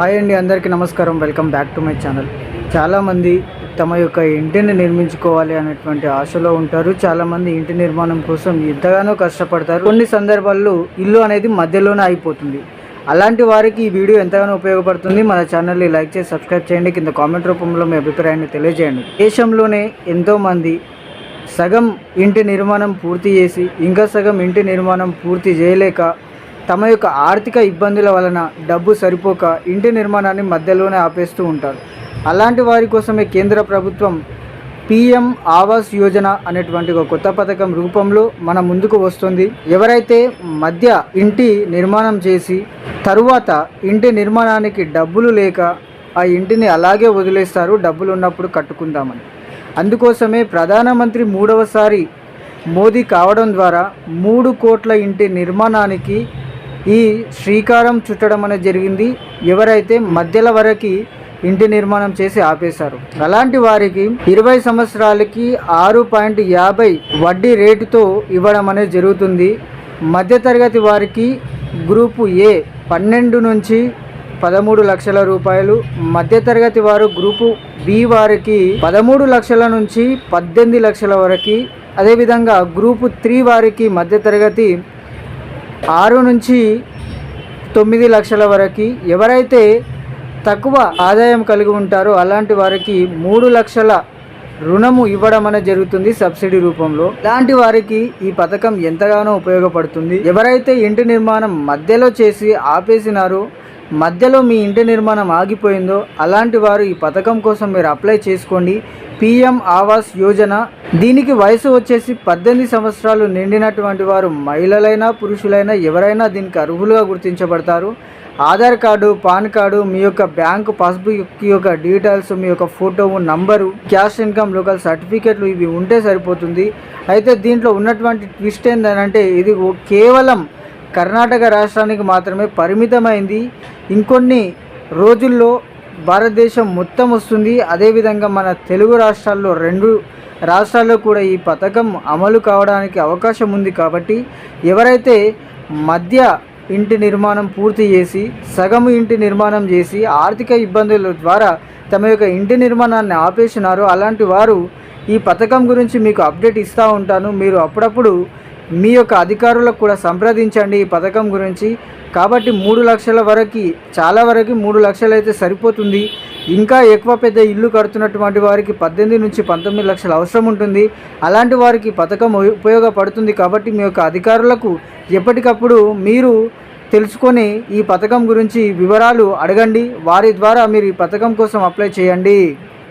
Hi అండి అందరికీ నమస్కారం. Welcome back to my channel. చాలామంది తమ యొక్క ఇంటిని నిర్మించుకోవాలి అనేటువంటి ఆశలో ఉంటారు. చాలామంది ఇంటి నిర్మాణం కోసం ఎంతగానో కష్టపడతారు. కొన్ని సందర్భాల్లో ఇల్లు అనేది మధ్యలోనే అయిపోతుంది. అలాంటి వారికి ఈ వీడియో ఎంతగానో ఉపయోగపడుతుంది. మన ఛానల్ని లైక్ చేసి సబ్స్క్రైబ్ చేయండి. కింద కామెంట్ రూపంలో మీ అభిప్రాయాన్ని తెలియజేయండి. దేశంలోనే ఎంతోమంది సగం ఇంటి నిర్మాణం పూర్తి చేసి ఇంకా సగం ఇంటి నిర్మాణం పూర్తి చేయలేక తమ యొక్క ఆర్థిక ఇబ్బందుల వలన డబ్బు సరిపోక ఇంటి నిర్మాణాన్ని మధ్యలోనే ఆపేస్తూ ఉంటారు. అలాంటి వారి కోసమే కేంద్ర ప్రభుత్వం పిఎం ఆవాస్ యోజన అనేటువంటి ఒక కొత్త పథకం రూపంలో మన ముందుకు వస్తుంది. ఎవరైతే మధ్య ఇంటి నిర్మాణం చేసి తరువాత ఇంటి నిర్మాణానికి డబ్బులు లేక ఆ ఇంటిని అలాగే వదిలేస్తారు డబ్బులు ఉన్నప్పుడు కట్టుకుందామని. అందుకోసమే ప్రధానమంత్రి మూడవసారి మోదీ కావడం ద్వారా మూడు కోట్ల ఇంటి నిర్మాణానికి ఈ శ్రీకారం చుట్టడం అనేది జరిగింది. ఎవరైతే మధ్యల వరకు ఇంటి నిర్మాణం చేసి ఆపేశారు. అలాంటి వారికి ఇరవై సంవత్సరాలకి ఆరు పాయింట్ యాభై వడ్డీ రేటుతో ఇవ్వడం అనేది జరుగుతుంది. మధ్యతరగతి వారికి గ్రూపు ఏ పన్నెండు నుంచి పదమూడు లక్షల రూపాయలు మధ్యతరగతి వారు గ్రూపు బి వారికి పదమూడు లక్షల నుంచి పద్దెనిమిది లక్షల వరకు అదేవిధంగా గ్రూపు త్రీ వారికి మధ్యతరగతి ఆరు నుంచి తొమ్మిది లక్షల వరకు ఎవరైతే తక్కువ ఆదాయం కలిగి ఉంటారో అలాంటి వారికి మూడు లక్షల రుణము ఇవ్వడం అనేది జరుగుతుంది సబ్సిడీ రూపంలో. ఇలాంటి వారికి ఈ పథకం ఎంతగానో ఉపయోగపడుతుంది. ఎవరైతే ఇంటి నిర్మాణం మధ్యలో చేసి ఆపేసినారో మధ్యలో మీ ఇంటి నిర్మాణం ఆగిపోయిందో అలాంటి వారు ఈ పథకం కోసం మీరు అప్లై చేసుకోండి. పిఎం ఆవాస్ యోజన. దీనికి వయసు వచ్చేసి పద్దెనిమిది సంవత్సరాలు నిండినటువంటి వారు మహిళలైనా పురుషులైనా ఎవరైనా దీనికి అర్హులుగా గుర్తించబడతారు. ఆధార్ కార్డు పాన్ కార్డు మీ యొక్క బ్యాంకు పాస్బుక్ యొక్క డీటెయిల్స్ మీ యొక్క photo number caste income local సర్టిఫికెట్లు ఇవి ఉంటే సరిపోతుంది. అయితే దీంట్లో ఉన్నటువంటి ట్విస్ట్ ఏంటంటే ఇది ఓ- కేవలం కర్ణాటక రాష్ట్రానికి మాత్రమే పరిమితమైంది. ఇంకొన్ని రోజుల్లో భారతదేశం మొత్తం వస్తుంది. అదేవిధంగా మన తెలుగు రాష్ట్రాల్లో రెండు రాష్ట్రాల్లో కూడా ఈ పథకం అమలు కావడానికి అవకాశం ఉంది కాబట్టి ఎవరైతే మధ్య ఇంటి నిర్మాణం పూర్తి చేసి సగము ఇంటి నిర్మాణం చేసి ఆర్థిక ఇబ్బందుల ద్వారా తమ యొక్క ఇంటి నిర్మాణాన్ని ఆపేసినారు అలాంటి వారు ఈ పథకం గురించి మీకు అప్డేట్ ఇస్తూ ఉంటాను. మీరు అప్పుడప్పుడు మీ యొక్క అధికారులకు కూడా సంప్రదించండి ఈ పథకం గురించి. కాబట్టి మూడు లక్షల వరకు చాలా వరకు మూడు లక్షలు అయితే సరిపోతుంది. ఇంకా ఎక్కువ పెద్ద ఇల్లు కడుతున్నటువంటి వారికి పద్దెనిమిది నుంచి పంతొమ్మిది లక్షలు అవసరం ఉంటుంది. అలాంటి వారికి పథకం ఉపయోగపడుతుంది కాబట్టి మీ యొక్క అధికారులకు ఎప్పటికప్పుడు మీరు తెలుసుకొని ఈ పథకం గురించి వివరాలు అడగండి. వారి ద్వారా మీరు ఈ పథకం కోసం అప్లై చేయండి.